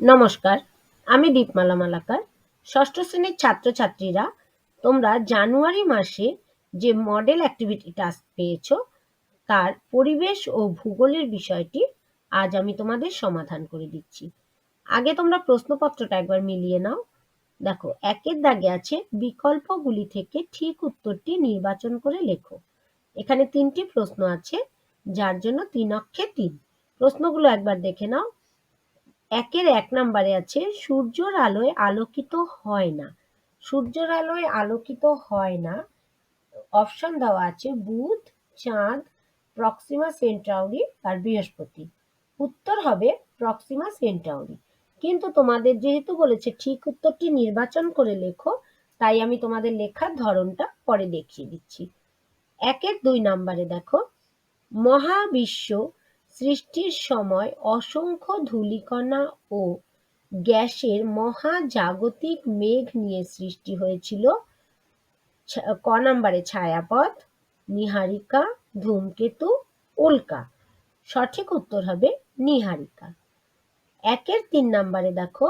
নমস্কার, আমি দীপমালা মালাকার। ষষ্ঠ শ্রেণির ছাত্রছাত্রীরা, তোমরা জানুয়ারি মাসে যে মডেল অ্যাক্টিভিটি টাস্ক পেয়েছ, তার পরিবেশ ও ভূগোলের বিষয়টি আজ আমি তোমাদের সমাধান করে দিচ্ছি। আগে তোমরা প্রশ্নপত্রটা একবার মিলিয়ে নাও। দেখো, একের দাগে আছে, বিকল্পগুলি থেকে ঠিক উত্তরটি নির্বাচন করে লেখো। এখানে তিনটি প্রশ্ন আছে, যার জন্য তিন অক্ষে তিন। প্রশ্নগুলো একবার দেখে নাও। একের এক নম্বরে আছে, সূর্যের আলোয় আলোকিত হয় না। সূর্যের আলোয় আলোকিত হয় না। অপশন দেওয়া আছে, বুধ, চাঁদ, প্রক্সিমা সেন্টাউরি আর বৃহস্পতি। উত্তর হবে প্রক্সিমা সেন্টাউরি। কিন্তু তোমাদের যেহেতু বলেছে ঠিক উত্তরটি নির্বাচন করে লেখো, তাই আমি তোমাদের লেখার ধরনটা পরে দেখিয়ে দিচ্ছি। একের দুই নম্বরে দেখো, মহাবিশ্ব সৃষ্টির সময় অসংখ্য ধূলিকণা ও গ্যাসের মহাজাগতিক মেঘ নিয়ে সৃষ্টি হয়েছিল। ক নম্বরে ছায়াপথ, নিহারিকা, ধূমকেতু, উল্কা। সঠিক উত্তর হবে নিহারিকা। একের তিন নম্বরে দেখো,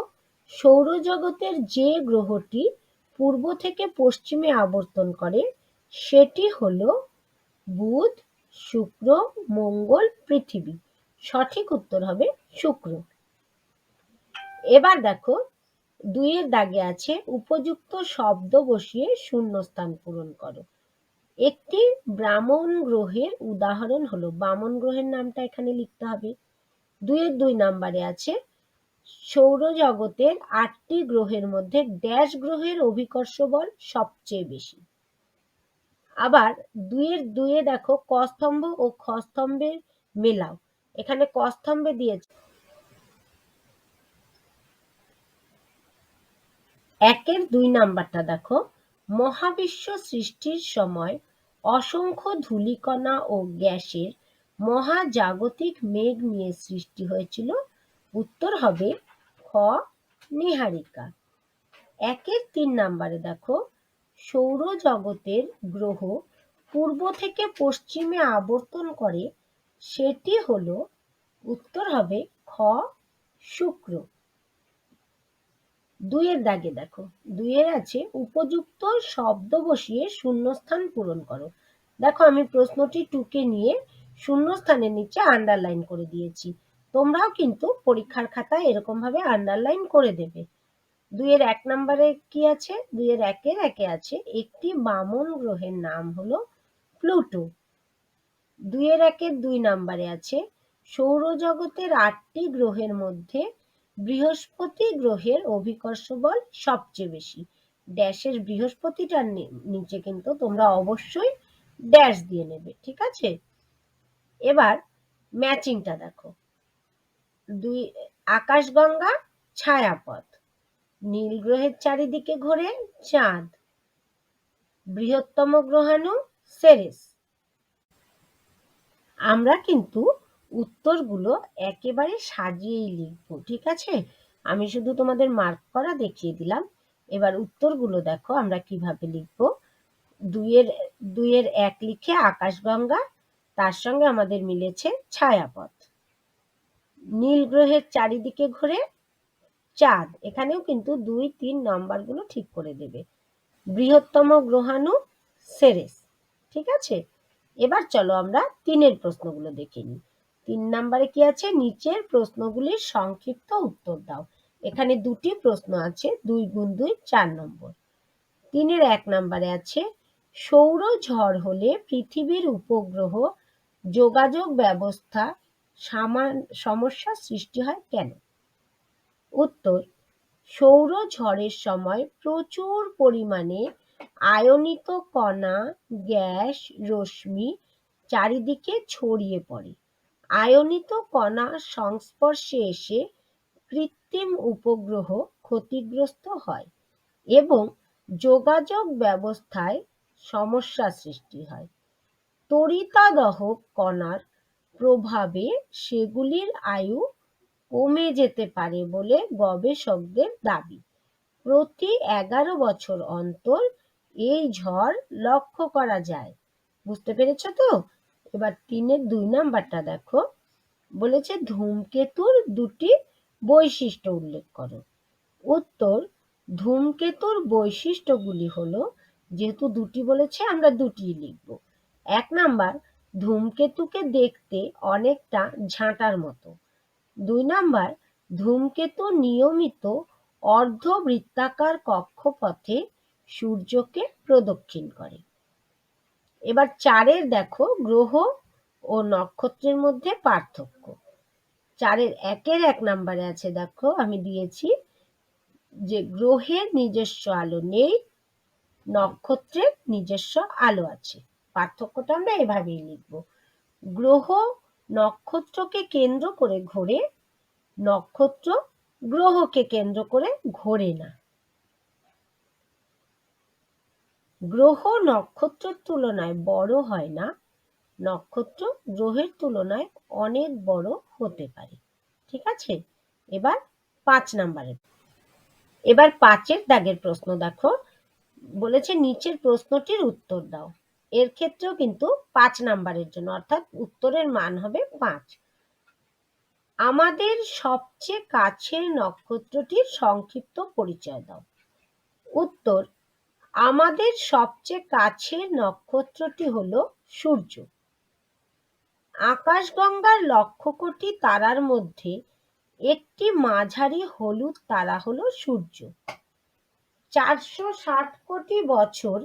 সৌরজগতের যে গ্রহটি পূর্ব থেকে পশ্চিমে আবর্তন করে, সেটি হলো বুধ, শুক্র, মঙ্গল, পৃথিবী। সঠিক উত্তর হবে শুক্র। এবার দেখো, দুইয়ের দাগে আছে উপযুক্ত শব্দ বসিয়ে শূন্যস্থান পূরণ করো। একটি ব্রাহ্মণ গ্রহের উদাহরণ হলো, বামন গ্রহের নামটা এখানে লিখতে হবে। দুইয়ের দুই নাম্বারে আছে, সৌরজগতের আটটি গ্রহের মধ্যে ড্যাশ গ্রহের অভিকর্ষ বল সবচেয়ে বেশি। আবার দুইয়ের দুইয়ে দেখো ক স্তম্ভ ও খ স্তম্ভের মেলাও। এখানে কস্তম্ভে স্তম্ভে দিয়েছে। একের দুই নাম্বারটা দেখো। মহাবিশ্ব সৃষ্টির সময় অসংখ্য ধূলিকণা ও গ্যাসের মহাজাগতিক মেঘ নিয়ে সৃষ্টি হয়েছিল। উত্তর হবে খ, নিহারিকা। একের তিন নাম্বারে দেখো, সৌরজগতের গ্রহ পূর্ব থেকে পশ্চিমে আবর্তন করে, সেটি হলো উত্তর হবে খ, শুক্র। দুইয়ের দাগে দেখো, দুইয়ের আছে উপযুক্ত শব্দ বসিয়ে শূন্যস্থান পূরণ করো। দেখো আমি প্রশ্নটি টুকে নিয়ে শূন্যস্থানের নিচে আন্ডারলাইন করে দিয়েছি। তোমরাও কিন্তু পরীক্ষার খাতায় এরকম ভাবে আন্ডারলাইন করে দেবে। দুইয়ের এক নম্বরে কি আছে? দুইয়ের একের একে আছে একটি বামন গ্রহের নাম হলো প্লুটো। দুইয়ের একের দুই নম্বরে আছে সৌরজগতের আটটি গ্রহের মধ্যে বৃহস্পতি গ্রহের অভিকর্ষ বল সবচেয়ে বেশি। ড্যাশের বৃহস্পতিটার নিচে কিন্তু তোমরা অবশ্যই ড্যাশ দিয়ে নেবে, ঠিক আছে? এবার ম্যাচিংটা দেখো। দুই, আকাশগঙ্গা ছায়াপথ। নীল গ্রহের চারিদিকে ঘোরে চাঁদ। বৃহত্তম গ্রহাণু সেরেস। আমরা কিন্তু উত্তরগুলো একেবারে সাজিয়েই লিখব, ঠিক আছে? আমি শুধু তোমাদের মার্ক করা দেখিয়ে দিলাম। এবার উত্তরগুলো দেখো, আমরা কীভাবে লিখব? দুইয়ের দুইয়ের এক লিখে আকাশগঙ্গা, তার সঙ্গে আমাদের মিলেছে ছায়াপথ। নীল গ্রহের চারিদিকে ঘুরে চাঁদ, এখানেও কিন্তু দুই, তিন নাম্বারগুলো ঠিক করে দেবে। বৃহত্তম গ্রহাণু সেরেস, ঠিক আছে? এবার চলো আমরা তিনের প্রশ্নগুলো দেখে নিই। তিন নাম্বারে কি আছে? নিচের প্রশ্নগুলির সংক্ষিপ্ত উত্তর দাও। এখানে দুটি প্রশ্ন আছে, দুই গুণ দুই, চার নম্বর। তিনের এক নাম্বারে আছে, সৌর ঝড় হলে পৃথিবীর উপগ্রহ যোগাযোগ ব্যবস্থা সমস্যা সৃষ্টি হয় কেন? উত্তর, সৌর ঝড়ের সময় প্রচুর পরিমাণে আয়নিত কণা, গ্যাস, রশ্মি চারিদিকে ছড়িয়ে পড়ে। আয়নিত কণা সংস্পর্শে এসে কৃত্রিম উপগ্রহ ক্ষতিগ্রস্ত হয় এবং যোগাযোগ ব্যবস্থায় সমস্যা সৃষ্টি হয়। তড়িতাদহ কণার প্রভাবে সেগুলির আয়ু কমে যেতে পারে বলে গবেষকদের দাবি। প্রতি এগারো বছর অন্তর এই ঝড় লক্ষ্য করা যায়। বুঝতে পেরেছ তো? এবার তিনের দুই নাম্বারটা দেখো। বলেছে ধূমকেতুর দুটি বৈশিষ্ট্য উল্লেখ করো। উত্তর, ধূমকেতুর বৈশিষ্ট্যগুলি হলো, যেহেতু দুটি বলেছে, আমরা দুটি লিখব। এক নাম্বার, ধূমকেতুকে দেখতে অনেকটা ঝাঁটার মতো। দুই নাম্বার, ধূমকেতু নিয়মিত অর্ধবৃত্তাকার কক্ষপথে সূর্যকে প্রদক্ষিণ করে। এবার চারের দেখো, গ্রহ ও নক্ষত্রের মধ্যে পার্থক্য। চারের একের এক নাম্বারে আছে, দেখো, আমি দিয়েছি যে গ্রহের নিজস্ব আলো নেই, নক্ষত্রের নিজস্ব আলো আছে। পার্থক্যটা আমরা এভাবেই লিখব। গ্রহ নক্ষত্রকে কেন্দ্র করে ঘোরে, নক্ষত্র গ্রহকে কেন্দ্র করে ঘোরে না। গ্রহ নক্ষত্রের তুলনায় বড় হয় না। নক্ষত্র গ্রহের তুলনায় অনেক বড় হতে পারে। ঠিক আছে? এবার পাঁচ নাম্বারে এবার পাঁচের দাগের প্রশ্ন দেখো। বলেছে নিচের প্রশ্নটির উত্তর দাও। এর ক্ষেত্রেও কিন্তু পাঁচ নাম্বারের জন্য, অর্থাৎ উত্তরের মান হবে পাঁচ। আমাদের সবচেয়ে কাছের নক্ষত্রটির সংক্ষিপ্ত পরিচয় দাও। উত্তর আমাদের সবচেয়ে কাছের নক্ষত্রটি হল সূর্য। আকাশগঙ্গার লক্ষ কোটি তারার মধ্যে একটি মাঝারি হলুদ তারা হল সূর্য। চারশো ষাট কোটি বছর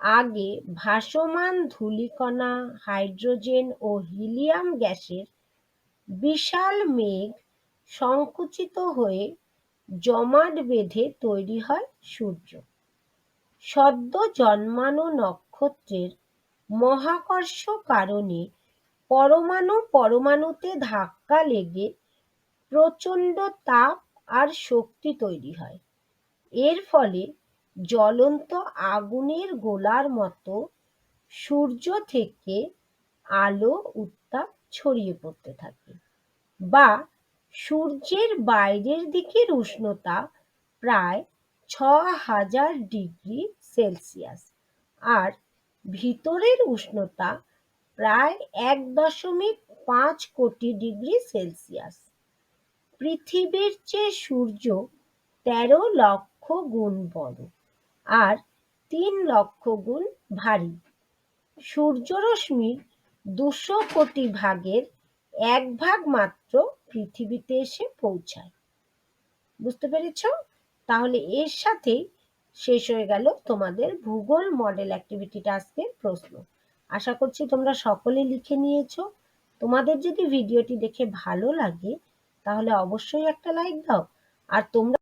আগে ভাসমান ধূলিকণা, হাইড্রোজেন ও হিলিয়াম গ্যাসের বিশাল মেঘ সংকুচিত হয়ে জমাট বেঁধে তৈরি হয় সূর্য। সদ্য জন্মানো নক্ষত্রের মহাকর্ষ কারণে পরমাণু পরমাণুতে ধাক্কা লেগে প্রচণ্ড তাপ আর শক্তি তৈরি হয়। এর ফলে জ্বলন্ত আগুনের গোলার মতো সূর্য থেকে আলো, উত্তাপ ছড়িয়ে পড়তে থাকে বা সূর্যের বাইরের দিকের উষ্ণতা প্রায় ছ হাজার ডিগ্রি সেলসিয়াস। আর ভিতরের উষ্ণতা প্রায় এক দশমিক পাঁচ কোটি ডিগ্রি সেলসিয়াস। পৃথিবীর চেয়ে সূর্য তেরো লক্ষ গুণ বড় আর তিন লক্ষ গুণ ভারী। সূর্যরশ্মির দুশো কোটি ভাগের এক ভাগ মাত্র পৃথিবীতে এসে পৌঁছায়। বুঝতে পেরেছ? তাহলে এর সাথেই শেষ হয়ে গেল তোমাদের ভূগোল মডেল অ্যাক্টিভিটিটা আজকের প্রশ্ন। আশা করছি তোমরা সকলে লিখে নিয়েছো। তোমাদের যদি ভিডিওটি দেখে ভালো লাগে, তাহলে অবশ্যই একটা লাইক দাও। আর তোমরা